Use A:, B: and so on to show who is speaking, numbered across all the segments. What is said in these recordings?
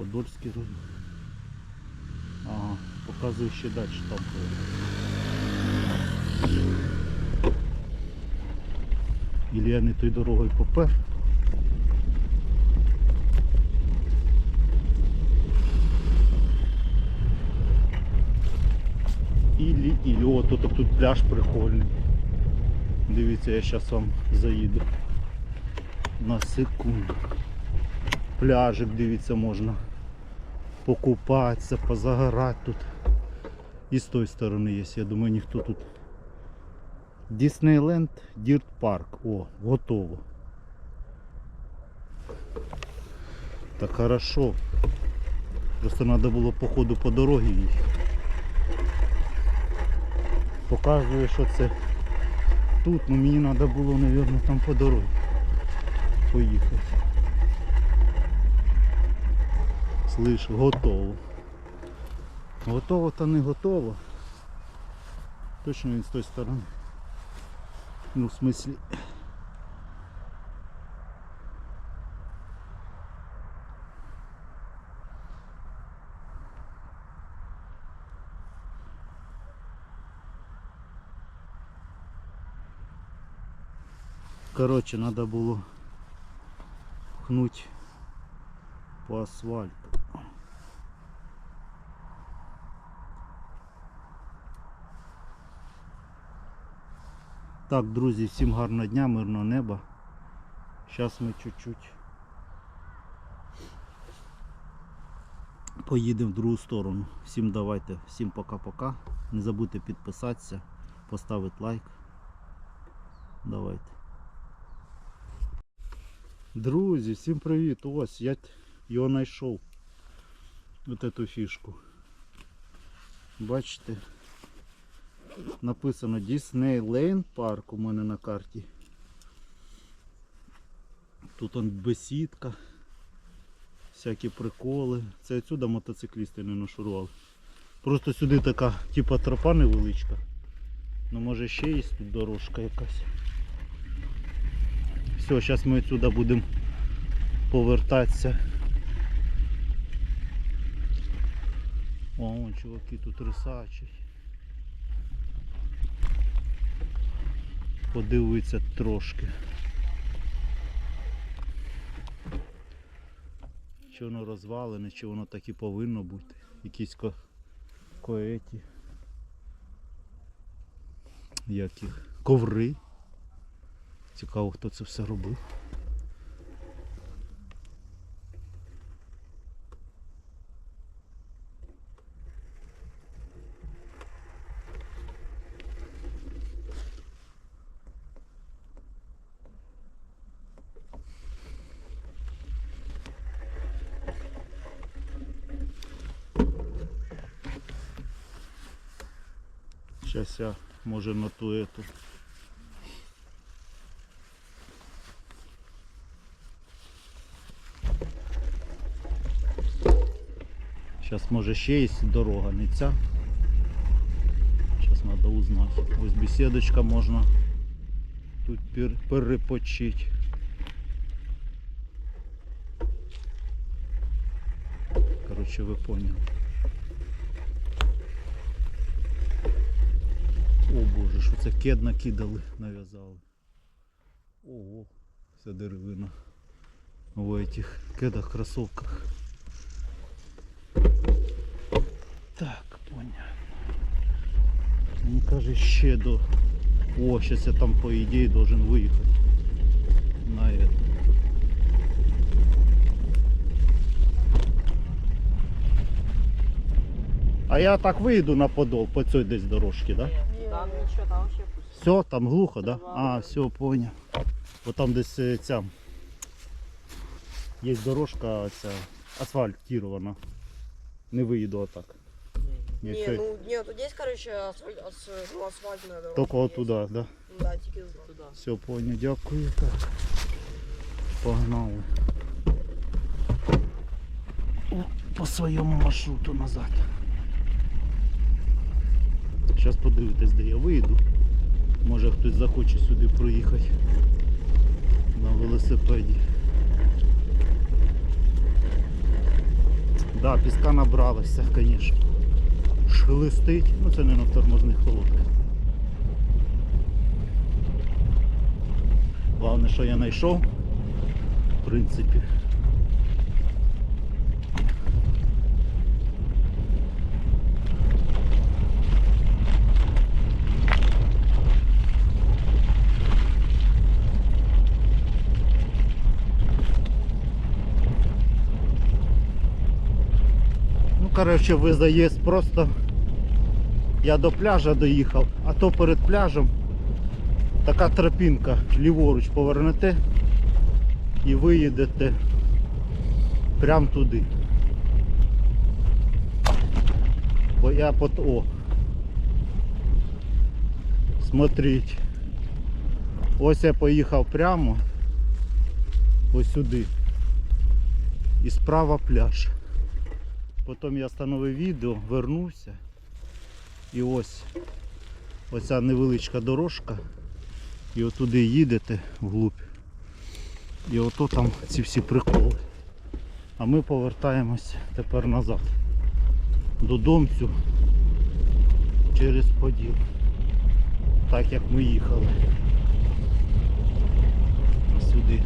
A: Подольський. Ага, показує ще далі там. Ілі я не той дорогою попер. Ілі, ілі, о, тут, тут пляж прикольний. Дивіться, я зараз вам заїду. На секунду. Пляжик, дивіться, можна покупатися, позагорати тут. І з тої сторони є. Я думаю, ніхто тут. Діснейленд Дірт Парк. О, готово. Так хорошо. Просто треба було по ходу по дорозі їхати. Показує, що це тут, ну мені треба було, мабуть, там по дорозі поїхати. Слиш, готово. Готово та не готово. Точно він з тої сторони. Ну, в смислі. Короче, надо було пхнуть по асфальту. Так, друзі, всім гарного дня, мирного неба. Зараз ми чуть-чуть поїдемо в другу сторону. Всім давайте, всім пока-пока. Не забудьте підписатися, поставити лайк. Давайте. Друзі, всім привіт! Ось я його знайшов. Ось эту фішку. Бачите? Написано Disney Lane парк у мене на карті. Тут он бесідка. Всякі приколи. Це отсюди мотоциклісти не нашурували. Просто сюди така типа тропа невеличка. Ну може ще є тут дорожка якась. Все, зараз ми отсюди будемо повертатися. О, чуваки тут рисачать. Подивиться трошки. Чи воно розвалене, чи воно так і повинно бути. Якісь ко... коеті. Яких? Коври. Цікаво, хто це все робив. Сейчас я, може, на ту эту. Сейчас може ще є дорога, не ця. Зараз треба узнати. Ось беседочка можна тут пер- перепочити. Коротше, ви поняли. О що це кед накидали, нав'язали. Ого, вся деревина в этих кедах, кроссовках. Так, понятно. Мені каже ще до... О, сейчас я там по ідеї должен виїхати. На это. А я так вийду на подол по цій десь дорожці, да?
B: Там ничего, там вообще пусть.
A: Все, там глухо, да? А, все, понял. Бо там десь е, ця. Є дорожка ця асфальтірована. Не виїду отак.
B: Не,
A: Якщо-
B: ну нет, тут есть, короче, асфальт, ас, ну, асфальтная дорога.
A: Тільки
B: есть.
A: отуда, да?
B: Да, тільки туда.
A: Все, понял, дякую. Так. Погнали. О, По своєму маршруту назад. Зараз подивитесь, де я вийду. Може хтось захоче сюди проїхати на велосипеді. Да, піска набралося, звісно. Шелестить, ну це не на тормозних колодках. Головне, що я знайшов, в принципі. Коротше, ви заїзд просто. Я до пляжа доїхав, а то перед пляжем така тропінка, ліворуч повернете і виїдете прямо туди. Бо я под О. Смотрите. Ось я поїхав прямо ось сюди. І справа пляж. Потім я встановив відео, вернувся. І ось оця невеличка дорожка. І отуди їдете вглубь. І ото там ці всі приколи. А ми повертаємось тепер назад. Додомцю через поділ. Так як ми їхали. Сюди.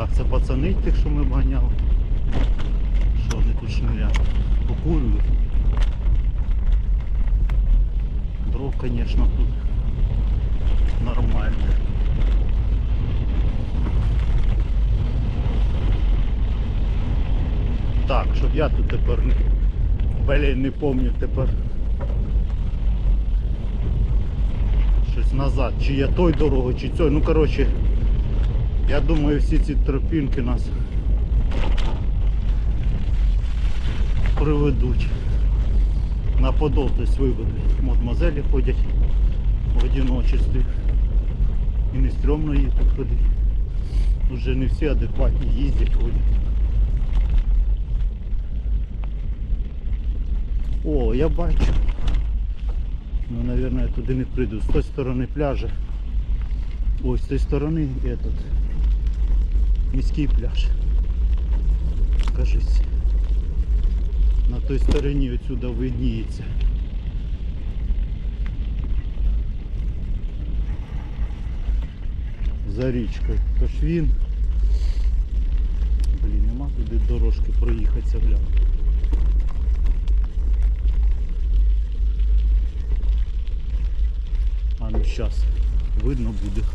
A: Так, це пацани тих, що ми обганяли. Що вони тут шмирять? Покурюють. Дров, звісно, тут нормально. Так, щоб я тут тепер не... Блін, не пам'ятаю тепер. Щось назад. Чи я той дорогою, чи цей. Ну коротше. Я думаю, всі ці тропінки нас приведуть на подол, тобто виведуть. Мадмазелі ходять в одиночестві. І не стрьомно їх тут ходити. Вже не всі адекватні їздять, ходять. О, я бачу. Ну, наверное, туди не прийду. З тої сторони пляжа. Ось з цієї сторони этот міський пляж. Кажись. На той стороні отсюда видніється. За річкою. Тож він. Блін, нема туди дорожки проїхатися, бля. А ну зараз видно буде.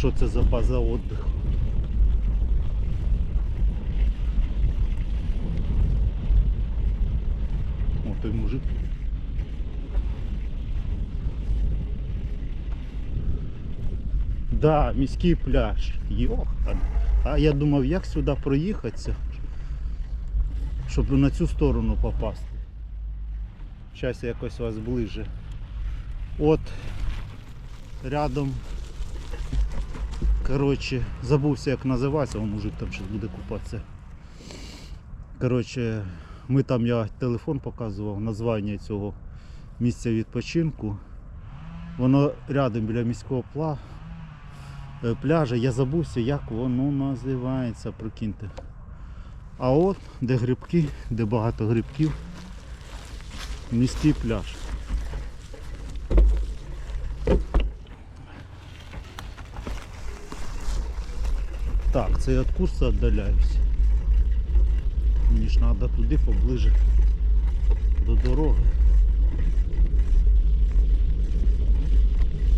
A: Що це за база отдиху? О, той мужик. Да, міський пляж. Йохан. А я думав, як сюди проїхатися, щоб на цю сторону попасти. Зараз якось вас ближе. От рядом. Коротше, забувся як називається, он мужик там щось буде купатися. Коротше, ми там я телефон показував, названня цього місця відпочинку. Воно рядом біля міського пла, е, пляжа. Я забувся, як воно називається, прикиньте. А от де грибки, де багато грибків, міський пляж. Так, це я від курсу віддаляюсь. Мені ж треба туди поближе до дороги.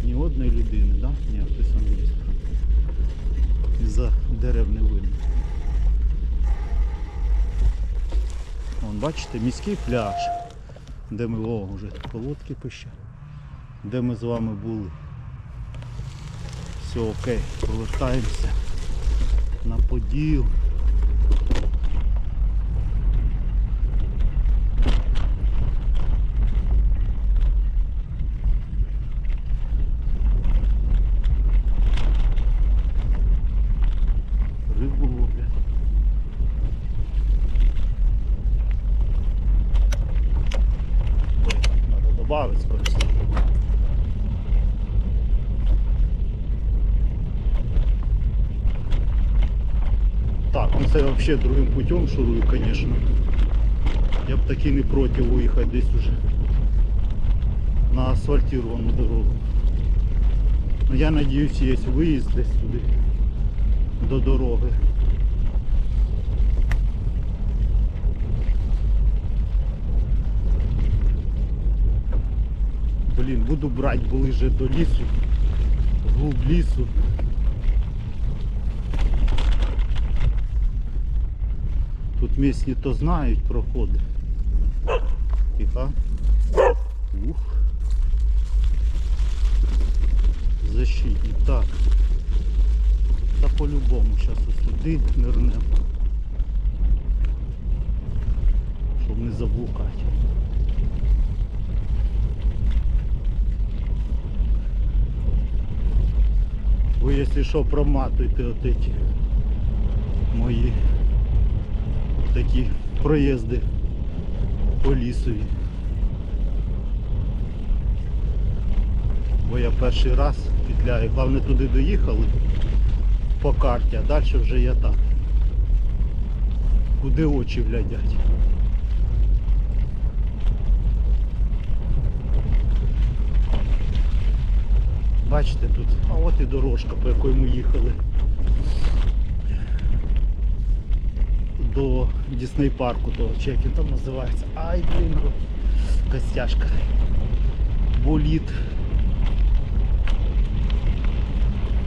A: Ні одної людини, да? Ні, хтось є. Із-за дерев не видно. Вон, бачите, міський пляж, де ми, о, вже колодки пише, де ми з вами були. Все, окей, повертаємося на поділ. Взагалі другим путем шурую, звісно. Я б таки не проти виїхати десь уже на асфальтировану дорогу. Ну, я надіюсь, є виїзд десь сюди до дороги. Блін, буду брати ближе до лісу, вглуб лісу. Тут місні то знають проходи. Тихо. Ух. Защитник. Так. Та по-любому зараз сюди нирнемо. Щоб не заблукати. Ви, якщо що, проматуйте от эти мої такі проїзди по лісові. Бо я перший раз петляю. Головне туди доїхали по карті, а далі вже я так. Куди очі глядять. Бачите тут, а от і дорожка, по якій ми їхали. До Дісней парку, того, чи як він там називається. Ай, блін, костяшка. Боліт.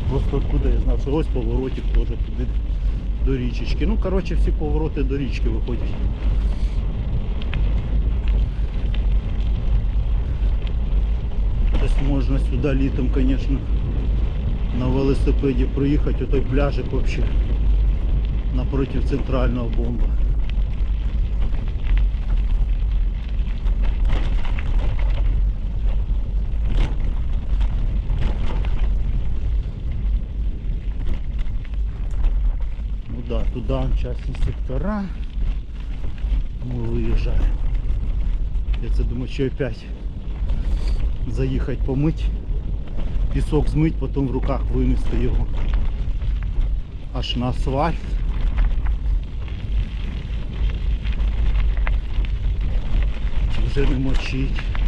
A: Просто откуда я знав, що ось поворотик теж туди до річечки. Ну, коротше, всі повороти до річки виходять. Тобто можна сюди літом, звісно, на велосипеді проїхати, отой пляжик взагалі напротив центрального бомба. Ну да, туда частні сектора. Мы выезжаем. Я це думаю, що опять заїхати помить, пісок змить, потім в руках винести його аж на асфальт. Вже не мочить.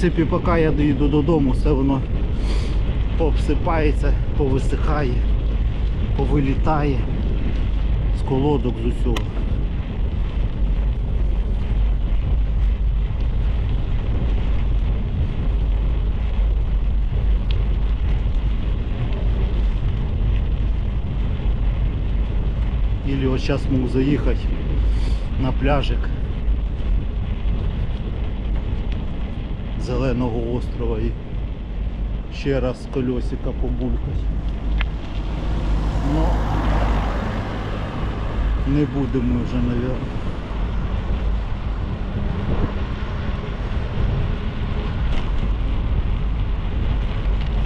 A: Принципі, поки я доїду додому, все воно пообсипається, повисихає, повилітає з колодок з усього. Или вот сейчас могу заехать на пляжик Зеленого острова і ще раз колесика побулькать. Ну не будемо вже, мабуть.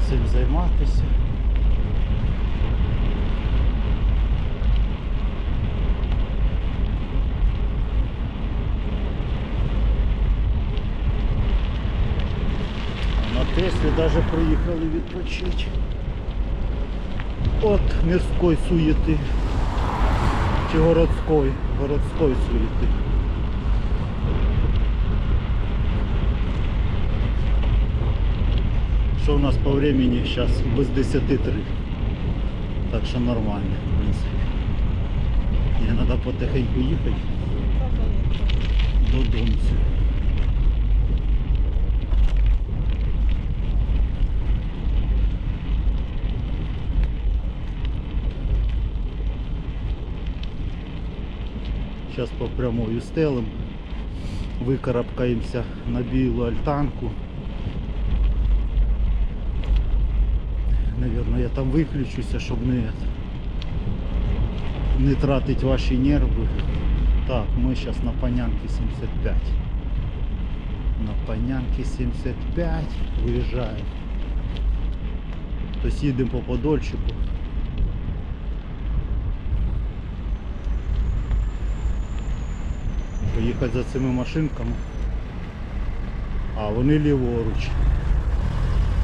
A: Цим займатися. На Теслі даже відпочити. От мирської суєти. Чи городської, городської суєти. Що у нас по времени зараз без 10 3. Так що нормально, в принципі. Мені треба потихеньку їхати додому. Зараз по прямою стелем. Викарабкаємося на білу альтанку. Навірно, я там виключуся, щоб не, не тратити ваші нерви. Так, ми зараз на Панянки 75. На Панянки 75 виїжджаємо. Тобто їдемо по Подольчику. Поїхати за цими машинками. А, вони ліворуч.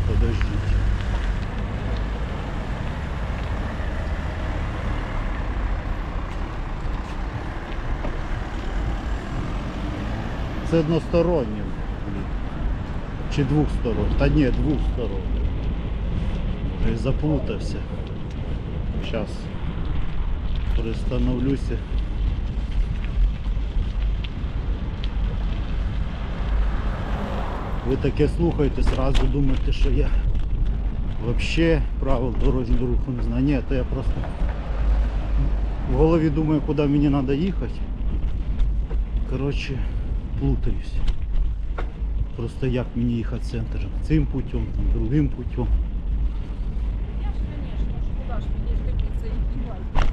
A: Подождіть. Це одностороннє. Чи двохстороннє? Та ні, двохстороннє. Вже й заплутався. Зараз пристановлюся. Ви таке слухаєте, сразу думаєте, що я взагалі правил дорожнього руху не знаю. Ні, то я просто в голові думаю, куди мені треба їхати. Коротше, плутаюсь. Просто як мені їхати центр? Цим путем, другим путем.
B: Я ж, конечно, ж, куда ж мені ж таки це і бігати.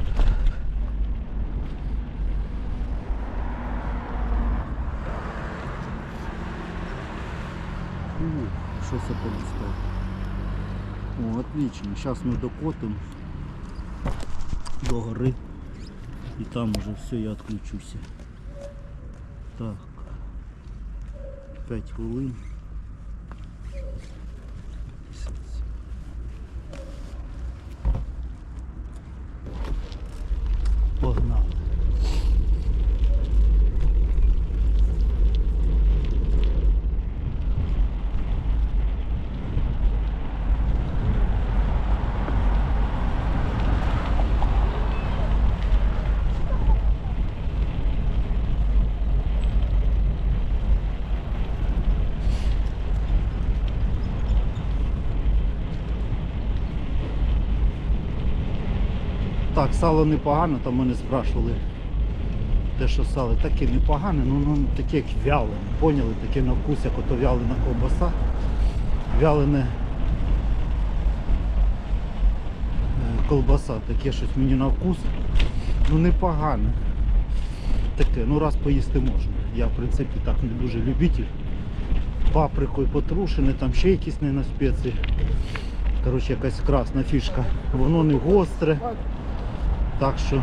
A: Фу, що це полістав? О, отлично. Зараз ми докотимо до гори. І там уже все, я відключуся. Так. 5 хвилин. Погнали. Так, сало непогано, там мене спрашували. Те, що сало таке непогане, ну, ну таке як вялене. Поняли? Таке на вкус, як ото вялена ковбаса. Вялене е, колбаса, таке щось мені на вкус. Ну непогане. Таке, ну раз поїсти можна. Я в принципі так не дуже любитель. Паприкою потрушене, там ще якісь не на спеції. Коротше, якась красна фішка. Воно не гостре. Так що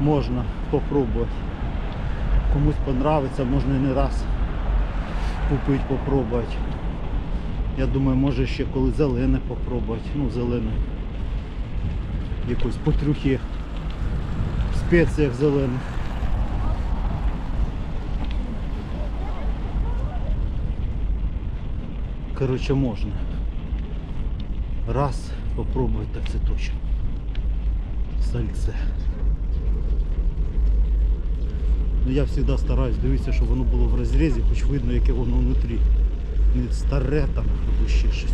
A: можна попробувати. Комусь понравиться, можна і не раз купити, попробувати. Я думаю, може ще коли зелене попробувати. Ну, зелене. Якось потрюхи в спеціях зелених. Коротше, можна. Раз попробувати, так це точно сальце. Ну я завжди стараюсь дивитися, щоб воно було в розрізі, хоч видно, яке воно внутрі. Не старе там або ще щось.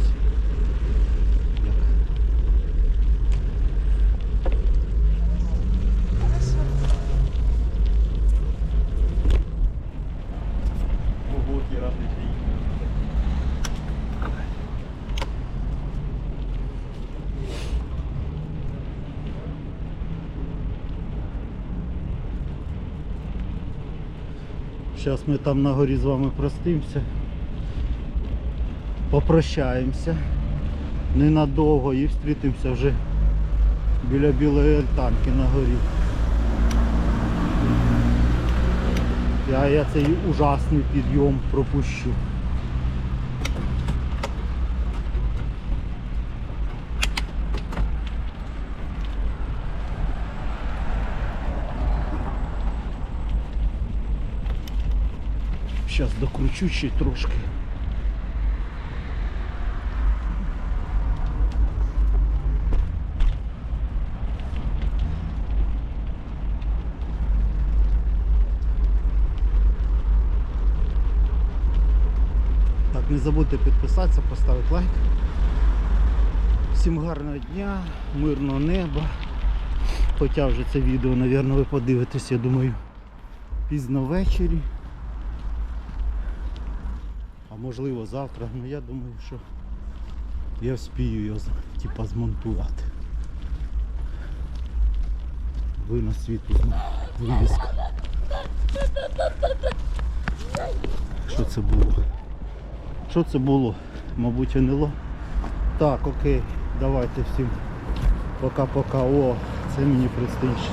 A: Зараз ми там на горі з вами простимося. Попрощаємося ненадовго і встрітимося вже біля білої альтанки на горі. Я, я цей ужасний підйом пропущу. Зараз докручу ще трошки. Так, не забудьте підписатися, поставити лайк. Всім гарного дня, мирного неба. Хоча вже це відео, мабуть, ви подивитесь, я думаю, пізно ввечері. А можливо завтра, ну я думаю, що я вспію його типа змонтувати. Винос світу вивіска. Що це було? Що це було? Мабуть, НЛО. Так, окей, давайте всім пока-пока. О, це мені предстоїть